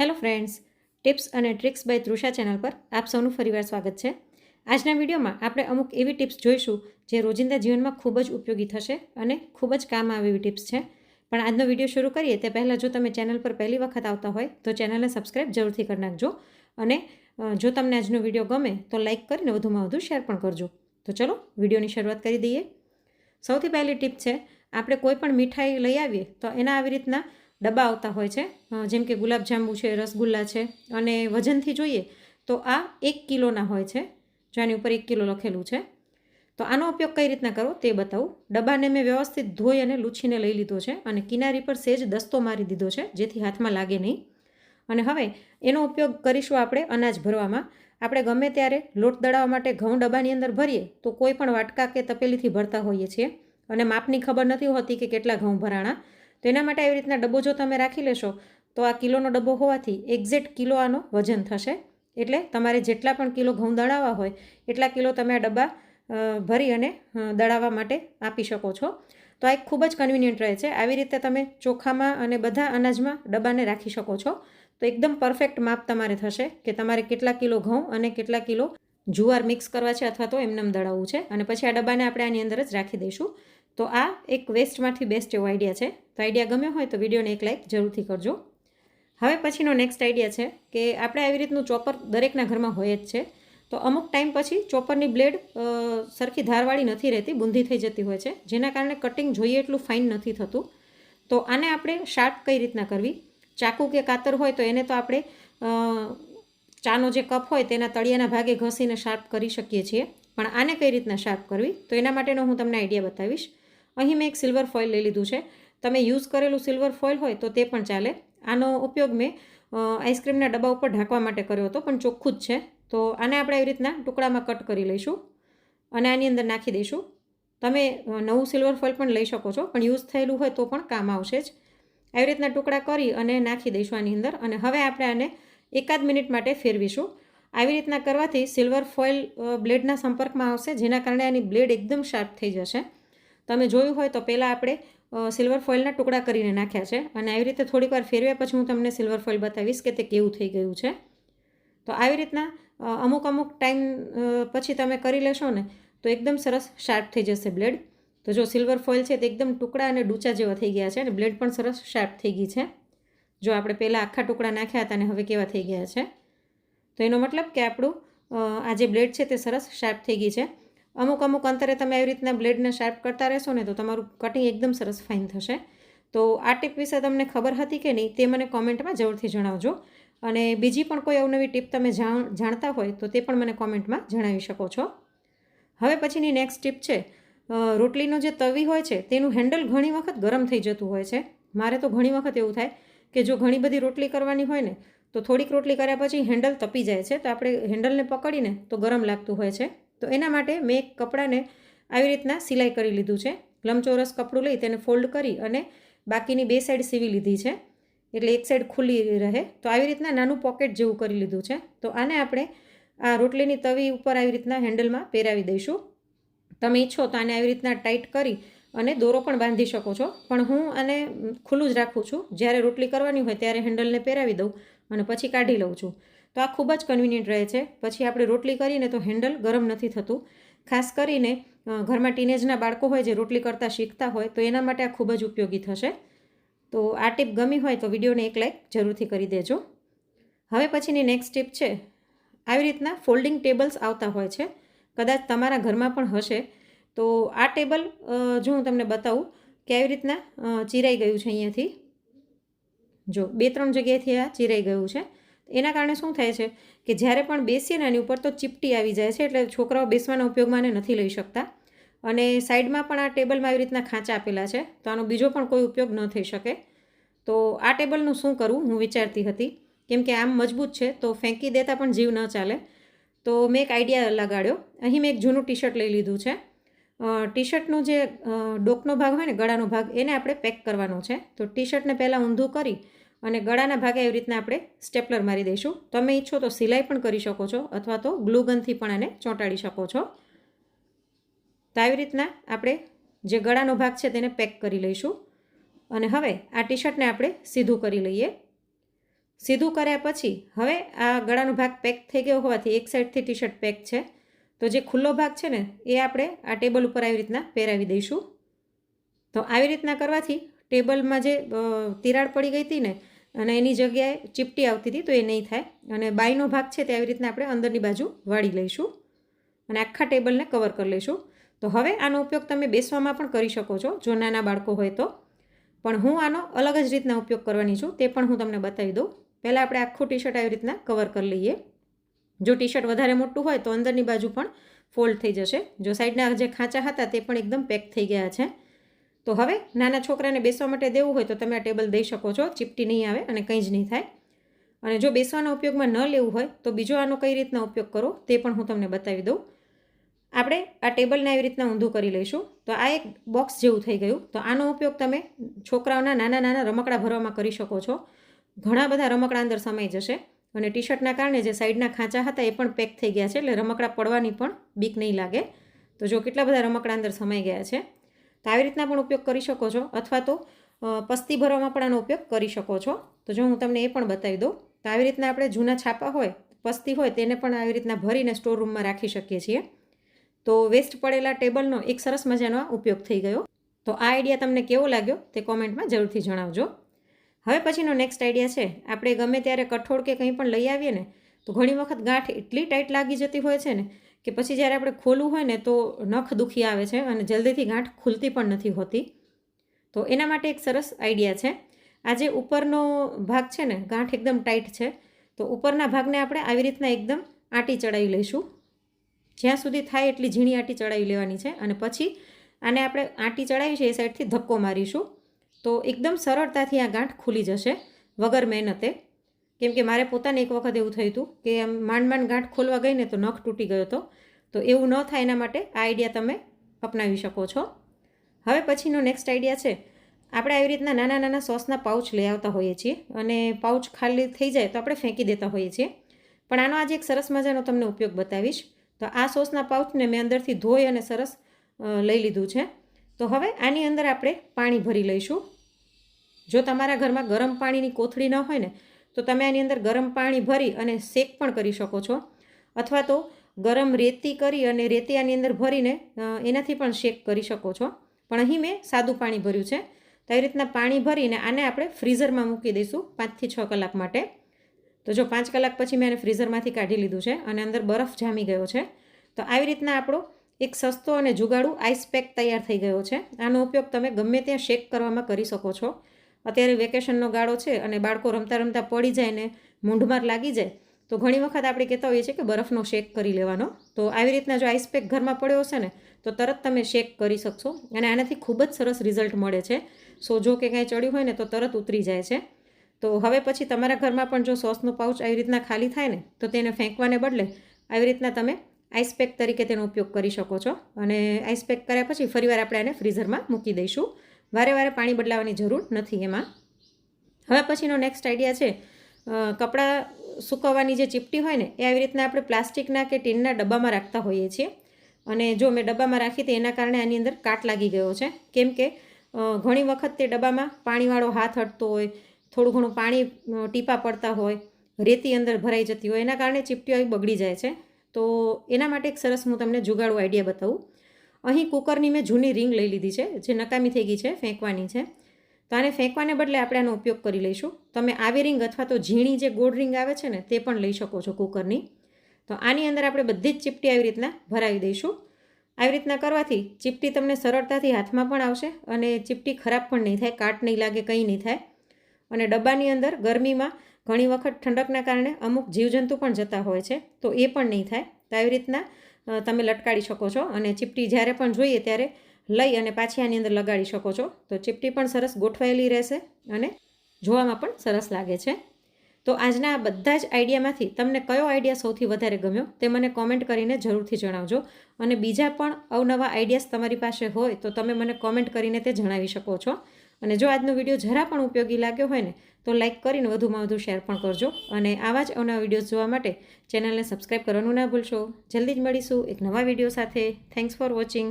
Hello friends, tips અને tricks by Trusha channel પર આપ સૌનું ફરીવાર સ્વાગત છે. આજના વિડીયોમાં આપણે અમુક એવી ટિપ્સ જોઈશું જે રોજિંદા જીવનમાં ખૂબ જ ઉપયોગી થશે અને ખૂબ જ કામ આવે એવી ટિપ્સ છે. પણ આજનો વીડિયો શરૂ કરીએ તે પહેલાં જો તમે ચેનલ પર પહેલી વખત આવતા હોય તો ચેનલને સબસ્ક્રાઈબ જરૂરથી કરી નાખજો અને જો તમને આજનો વીડિયો ગમે તો લાઇક કરીને વધુમાં વધુ શેર પણ કરજો. તો ચલો વિડીયોની શરૂઆત કરી દઈએ. સૌથી પહેલી ટીપ છે, આપણે કોઈ પણ મીઠાઈ લઈ આવીએ તો એના આવી રીતના ડબ્બા આવતા હોય છે. જેમ કે ગુલાબજાંબુ છે, રસગુલ્લા છે અને વજનથી જોઈએ તો આ એક કિલોના હોય છે. જો આની ઉપર એક કિલો લખેલું છે. તો આનો ઉપયોગ કઈ રીતના કરો તે બતાવું. ડબ્બાને મેં વ્યવસ્થિત ધોઈ અને લૂછીને લઈ લીધો છે અને કિનારી પર સેજ દસ્તો મારી દીધો છે, જેથી હાથમાં લાગે નહીં. અને હવે એનો ઉપયોગ કરીશું આપણે અનાજ ભરવામાં. આપણે ગમે ત્યારે લોટ દળાવવા માટે ઘઉં ડબ્બાની અંદર ભરીએ તો કોઈ પણ વાટકા કે તપેલીથી ભરતા હોઈએ છીએ. અને માપની ખબર નથી હોતી કે કેટલા ઘઉં ભરાણા. તો એના માટે આવી રીતના ડબ્બો જો તમે રાખી લેશો, તો આ કિલોનો ડબ્બો હોવાથી એક્ઝેક્ટ કિલો આનો વજન થશે. એટલે તમારે જેટલા પણ કિલો ઘઉં દળાવવા હોય, એટલા કિલો તમે આ ડબ્બા ભરી અને દળાવવા માટે આપી શકો છો. તો આ એક ખૂબ જ કન્વિનિયન્ટ રહે છે. આવી રીતે તમે ચોખામાં અને બધા અનાજમાં ડબ્બાને રાખી શકો છો. તો એકદમ પરફેક્ટ માપ તમારે થશે કે તમારે કેટલા કિલો ઘઉં અને કેટલા કિલો જુવાર મિક્સ કરવા છે અથવા તો એમનેમ દળાવવું છે. અને પછી આ ડબ્બાને આપણે આની અંદર જ રાખી દઈશું. તો આ એક વેસ્ટમાંથી બેસ્ટ એવો આઈડિયા છે. તો આઈડિયા ગમ્યો હોય તો વિડીયોને એક લાઈક જરૂરથી કરજો. હવે પછીનો નેક્સ્ટ આઈડિયા છે કે આપણે આવી રીતનું ચોપર દરેકના ઘરમાં હોય જ છે. તો અમુક ટાઈમ પછી ચોપરની બ્લેડ સરખી ધારવાળી નથી રહેતી, બુંદી થઈ જતી હોય છે. જેના કારણે કટિંગ જોઈએ એટલું ફાઇન નથી થતું. તો આને આપણે શાર્પ કઈ રીતના કરવી? ચાકુ કે કાતર હોય તો એને તો આપણે ચાનો જે કપ હોય તેના તળિયાના ભાગે ઘસીને શાર્પ કરી શકીએ છીએ. પણ આને કઈ રીતના શાર્પ કરવી? તો એના માટેનો હું તમને આઈડિયા બતાવીશ. અહીં મેં એક સિલ્વર ફોઇલ લઈ લીધું છે. તમે યુઝ કરેલું સિલ્વર ફોઇલ હોય તો તે પણ ચાલે. આનો ઉપયોગ મેં આઈસ્ક્રીમના ડબ્બા ઉપર ઢાંકવા માટે કર્યો હતો, પણ ચોખ્ખું જ છે. તો આને આપણે એવી રીતના ટુકડામાં કટ કરી લઈશું અને આની અંદર નાખી દઈશું. તમે નવું સિલ્વર ફોઇલ પણ લઈ શકો છો, પણ યુઝ થયેલું હોય તો પણ કામ આવશે જ. આવી રીતના ટુકડા કરી અને નાખી દઈશું આની અંદર અને હવે આપણે આને એકાદ મિનિટ માટે ફેરવીશું. આવી રીતના કરવાથી સિલ્વર ફોઇલ બ્લેડના સંપર્કમાં આવશે, જેના કારણે આની બ્લેડ એકદમ શાર્પ થઈ જશે. તમે જોયું હોય તો પહેલાં આપણે સિલ્વર ફોઇલના ટુકડા કરીને નાખ્યા છે અને આવી રીતે થોડીક ફેરવ્યા પછી હું તમને સિલ્વર ફોઇલ બતાવીશ કે તે કેવું થઈ ગયું છે. તો આવી રીતના અમુક અમુક ટાઈમ પછી તમે કરી લેશો ને તો એકદમ સરસ શાર્પ થઈ જશે બ્લેડ તો જો સિલ્વર ફોઇલ છે તે એકદમ ટુકડા અને ડૂચા જેવા થઈ ગયા છે અને બ્લેડ પણ સરસ શાર્પ થઈ ગઈ છે. જો આપણે પહેલાં આખા ટુકડા નાખ્યા હતા અને હવે કેવા થઈ ગયા છે? તો એનો મતલબ કે આપણું આ જે બ્લેડ છે તે સરસ શાર્પ થઈ ગઈ છે. અમુક અમુક અંતરે તમે આવી રીતના બ્લેડને શાર્પ કરતા રહેશો ને તો તમારું કટિંગ એકદમ સરસ ફાઇન થશે. તો આ ટીપ વિશે તમને ખબર હતી કે નહીં તે મને કોમેન્ટમાં જરૂરથી જણાવજો. અને બીજી પણ કોઈ અવનવી ટીપ તમે જાણ, જાણતા હોય તો તે પણ મને કોમેન્ટમાં જણાવી શકો છો. હવે પછીની નેક્સ્ટ ટીપ છે રોટલીનો જે તવી હોય છે તેનું હેન્ડલ ઘણી વખત ગરમ થઈ જતું હોય છે. મારે તો ઘણી વખત એવું થાય કે જો ઘણી બધી રોટલી કરવાની હોય ને તો થોડીક રોટલી કર્યા પછી હેન્ડલ તપી જાય છે. તો આપણે હેન્ડલને પકડીને તો ગરમ લાગતું હોય છે. તો એના માટે મેં એક કપડાને આવી રીતના સિલાઈ કરી લીધું છે. લંબચોરસ કપડું લઈ તેને ફોલ્ડ કરી અને બાકીની બે સાઈડ સીવી લીધી છે. એટલે એક સાઈડ ખુલ્લી રહે. તો આવી રીતના નાનું પોકેટ જેવું કરી લીધું છે. તો આને આપણે આ રોટલીની તવી ઉપર આવી રીતના હેન્ડલમાં પહેરાવી દઈશું. તમે ઈચ્છો તો આને આવી રીતના ટાઈટ કરી અને દોરો પણ બાંધી શકો છો. પણ હું આને ખુલ્લું જ રાખું છું. જ્યારે રોટલી કરવાની હોય ત્યારે હેન્ડલને પહેરાવી દઉં અને પછી કાઢી લઉં છું. તો આ ખૂબ જ કન્વિનિયન્ટ રહે છે. પછી આપણે રોટલી કરીને તો હેન્ડલ ગરમ નથી થતું. ખાસ કરીને ઘરમાં ટીનેજના બાળકો હોય જે રોટલી કરતાં શીખતા હોય, તો એના માટે આ ખૂબ જ ઉપયોગી થશે. તો આ ટીપ ગમી હોય તો વિડીયોને એક લાઈક જરૂરથી કરી દેજો. હવે પછીની નેક્સ્ટ ટીપ છે, આવી રીતના ફોલ્ડિંગ ટેબલ્સ આવતા હોય છે. કદાચ તમારા ઘરમાં પણ હશે. તો આ ટેબલ જો હું તમને બતાવું કે આવી રીતના ચીરાઈ ગયું છે અહીંયાથી. જો, બે ત્રણ જગ્યાએથી આ ચીરાઈ ગયું છે. એના કારણે શું થાય છે કે જ્યારે પણ બેસીએ ને એની ઉપર તો ચીપટી આવી જાય છે એટલે છોકરાઓ બેસવાના ઉપયોગમાં એને નથી લઈ શકતા. અને સાઈડમાં પણ આ ટેબલમાં આવી રીતના ખાંચા આપેલા છે, તો આનો બીજો પણ કોઈ ઉપયોગ ન થઈ શકે. તો આ ટેબલનું શું કરવું હું વિચારતી હતી. કેમ કે આમ મજબૂત છે, તો ફેંકી દેતા પણ જીવ ન ચાલે. તો મેં એક આઈડિયા લગાડ્યો. અહીં મેં એક જૂનું ટી શર્ટ લઈ લીધું છે. ટી શર્ટનું જે ડોકનો ભાગ હોય ને, ગળાનો ભાગ, એને આપણે પેક કરવાનો છે. તો ટી શર્ટને પહેલાં ઊંધું કરી અને ગળાના ભાગે એવી રીતના આપણે સ્ટેપલર મારી દઈશું. તમે ઈચ્છો તો સિલાઈ પણ કરી શકો છો અથવા તો ગ્લુગનથી પણ આને ચોંટાડી શકો છો. તો આવી રીતના આપણે જે ગળાનો ભાગ છે તેને પેક કરી લઈશું. અને હવે આ ટી શર્ટને આપણે સીધું કરી લઈએ. સીધું કર્યા પછી હવે આ ગળાનો ભાગ પેક થઈ ગયો હોવાથી એક સાઈડથી ટી શર્ટ પેક છે. તો જે ખુલ્લો ભાગ છે ને, એ આપણે આ ટેબલ ઉપર આવી રીતના પહેરાવી દઈશું. તો આવી રીતના કરવાથી ટેબલમાં જે તિરાડ પડી ગઈ હતી ને અને એની જગ્યાએ ચીપટી આવતી હતી તો એ નહીં થાય. અને બાયનો ભાગ છે તે આવી રીતના આપણે અંદરની બાજુ વાળી લઈશું અને આખા ટેબલને કવર કરી લઈશું. તો હવે આનો ઉપયોગ તમે બેસવામાં પણ કરી શકો છો, જો નાના બાળકો હોય તો. પણ હું આનો અલગ જ રીતના ઉપયોગ કરવાની છું, તે પણ હું તમને બતાવી દઉં. પહેલાં આપણે આખું ટી શર્ટ આવી રીતના કવર કરી લઈએ. જો ટી શર્ટ વધારે મોટું હોય તો અંદરની બાજુ પણ ફોલ્ડ થઈ જશે. જો સાઈડના જે ખાંચા હતા તે પણ એકદમ પેક થઈ ગયા છે. તો હવે નાના છોકરાને બેસવા માટે દેવું હોય તો તમે આ ટેબલ દઈ શકો છો, ચીપટી નહીં આવે અને કંઈ જ નહીં થાય. અને જો બેસવાના ઉપયોગમાં ન લેવું હોય તો બીજો આનો કઈ રીતના ઉપયોગ કરો તે પણ હું તમને બતાવી દઉં. આપણે આ ટેબલને આવી રીતના ઊંધું કરી લઈશું. તો આ એક બોક્સ જેવું થઈ ગયું. તો આનો ઉપયોગ તમે છોકરાઓના નાના નાના રમકડા ભરવામાં કરી શકો છો. ઘણા બધા રમકડા અંદર સમાઈ જશે અને ટી શર્ટના કારણે જે સાઈડના ખાંચા હતા એ પણ પેક થઈ ગયા છે, એટલે રમકડા પડવાની પણ બીક નહીં લાગે. તો જો કેટલા બધા રમકડા અંદર સમાઈ ગયા છે તો આવી રીતના પણ ઉપયોગ કરી શકો છો. અથવા તો પસ્તી ભરવામાં પણ આનો ઉપયોગ કરી શકો છો. તો જો હું તમને એ પણ બતાવી દઉં. તો આવી રીતના આપણે જૂના છાપા હોય, પસ્તી હોય, તેને પણ આવી રીતના ભરીને સ્ટોર રૂમમાં રાખી શકીએ છીએ. તો વેસ્ટ પડેલા ટેબલનો એક સરસ મજાનો ઉપયોગ થઈ ગયો. તો આ આઈડિયા તમને કેવો લાગ્યો તે કોમેન્ટમાં જરૂરથી જણાવજો. હવે પછીનો નેક્સ્ટ આઈડિયા છે. આપણે ગમે ત્યારે કઠોળ કે કંઈ પણ લઈ આવીએ ને, તો ઘણી વખત ગાંઠ એટલી ટાઈટ લાગી જતી હોય છે ને કે પછી જ્યારે આપણે ખોલવું હોય ને તો નખ દુખી આવે છે અને જલ્દીથી ગાંઠ ખુલતી પણ નથી હોતી. તો એના માટે એક સરસ આઈડિયા છે. આ જે ઉપરનો ભાગ છે ને, ગાંઠ એકદમ ટાઈટ છે, તો ઉપરના ભાગને આપણે આવી રીતના એકદમ આંટી ચડાવી લઈશું. જ્યાં સુધી થાય એટલી ઝીણી આંટી ચડાવી લેવાની છે અને પછી આને આપણે આંટી ચડાવી છે એ સાઈડથી ધક્કો મારીશું. તો એકદમ સરળતાથી આ ગાંઠ ખુલી જશે વગર મહેનતે. કેમ કે મારે પોતાને એક વખત એવું થયું હતું કે આમ માંડ માંડ ગાંઠ ખોલવા ગઈ ને તો નખ તૂટી ગયો હતો. તો એવું ન થાય એના માટે આ આઈડિયા તમે અપનાવી શકો છો. હવે પછીનો નેક્સ્ટ આઈડિયા છે. આપણે આવી રીતના નાના નાના સોસના પાઉચ લઈ આવતા હોઈએ છીએ અને પાઉચ ખાલી થઈ જાય તો આપણે ફેંકી દેતા હોઈએ છીએ. પણ આનો આજે એક સરસ મજાનો તમને ઉપયોગ બતાવીશ. તો આ સોસના પાઉચને મેં અંદરથી ધોઈ અને સરસ લઈ લીધું છે. તો હવે આની અંદર આપણે પાણી ભરી લઈશું. જો તમારા ઘરમાં ગરમ પાણીની કોથળી ન હોય ને તો તમે આની અંદર ગરમ પાણી ભરી અને શેક પણ કરી શકો છો. અથવા તો ગરમ રેતી કરી અને રેતી આની અંદર ભરીને એનાથી પણ શેક કરી શકો છો. પણ અહીં મેં સાદું પાણી ભર્યું છે. તો આવી રીતના પાણી ભરીને આને આપણે ફ્રીઝરમાં મૂકી દઈશું પાંચથી છ કલાક માટે. તો જો પાંચ કલાક પછી મેં એને ફ્રીઝરમાંથી કાઢી લીધું છે અને અંદર બરફ જામી ગયો છે. તો આવી રીતના આપણો એક સસ્તો અને જુગાડું આઈસ પેક તૈયાર થઈ ગયો છે. આનો ઉપયોગ તમે ગમે ત્યાં શેક કરવામાં કરી શકો છો. અત્યારે વેકેશનનો ગાળો છે અને બાળકો રમતા રમતા પડી જાય ને મૂંઢમાર લાગી જાય, તો ઘણી વખત આપણે કહેતા હોઈએ છીએ કે બરફનો શેક કરી લેવાનો. તો આવી રીતના જો આઈસ પેક ઘરમાં પડ્યો હશે ને, તો તરત તમે શેક કરી શકશો અને આનાથી ખૂબ જ સરસ રિઝલ્ટ મળે છે. સોજો કે કાંઈ ચડ્યું હોય ને, તો તરત ઉતરી જાય છે. તો હવે પછી તમારા ઘરમાં પણ જો સોસનો પાઉચ આવી રીતના ખાલી થાય ને, તો તેને ફેંકવાને બદલે આવી રીતના તમે આઈસ પેક તરીકે તેનો ઉપયોગ કરી શકો છો. અને આઈસ પેક કર્યા પછી ફરીવાર આપણે એને ફ્રીઝરમાં મૂકી દઈશું. વારે વારે પાણી બદલાવાની જરૂર નથી એમાં. હવે પછીનો નેક્સ્ટ આઈડિયા છે કપડાં સુકવવાની જે ચીપટી હોય ને, એ આવી રીતના આપણે પ્લાસ્ટિકના કે ટીનના ડબ્બામાં રાખતા હોઈએ છીએ. અને જો મેં ડબ્બામાં રાખી હતી, એના કારણે આની અંદર કાટ લાગી ગયો છે. કેમ કે ઘણી વખત તે ડબ્બામાં પાણીવાળો હાથ અડતો હોય, થોડું ઘણું પાણી ટીપા પડતા હોય, રેતી અંદર ભરાઈ જતી હોય, એના કારણે ચીપટીઓ બગડી જાય છે. તો એના માટે એક સરસ હું તમને જુગાડું આઈડિયા બતાવું. અહીં કુકરની મેં જૂની રિંગ લઈ લીધી છે, જે નકામી થઈ ગઈ છે, ફેંકવાની છે. તો આને ફેંકવાને બદલે આપણે આનો ઉપયોગ કરી લઈશું. તમે આવી રિંગ અથવા તો ઝીણી જે ગોળ રિંગ આવે છે ને, તે પણ લઈ શકો છો કુકરની. તો આની અંદર આપણે બધી જ ચીપટી આવી રીતના ભરાવી દઈશું. આવી રીતના કરવાથી ચીપટી તમને સરળતાથી હાથમાં પણ આવશે અને ચીપટી ખરાબ પણ નહીં થાય, કાટ નહીં લાગે, કંઈ નહીં થાય. અને ડબ્બાની અંદર ગરમીમાં ઘણી વખત ઠંડકના કારણે અમુક જીવજંતુ પણ જતા હોય છે, તો એ પણ નહીં થાય. તો આવી રીતના તમે લટકાડી શકો છો અને ચીપટી જ્યારે પણ જોઈએ ત્યારે લઈ અને પાછી આની અંદર લગાડી શકો છો. તો ચીપટી પણ સરસ ગોઠવાયેલી રહેશે અને જોવામાં પણ સરસ લાગે છે. તો આજના આ બધા જ આઈડિયામાંથી તમને કયો આઈડિયા સૌથી વધારે ગમ્યો તે મને કોમેન્ટ કરીને જરૂરથી જણાવજો. અને બીજા પણ અવનવા આઈડિયાસ તમારી પાસે હોય તો તમે મને કોમેન્ટ કરીને તે જણાવી શકો છો. અને જો આજનો વીડિયો જરા પણ ઉપયોગી લાગ્યો હોય ને તો લાઇક કરીને વધુમાં વધુ શેર પણ કરજો અને આવા જ અવના વિડીયોઝ જોવા માટે ચેનલને સબસ્ક્રાઈબ કરવાનું ના ભૂલશો. જલ્દી જ મળીશું એક નવા વીડિયો સાથે. Thanks for watching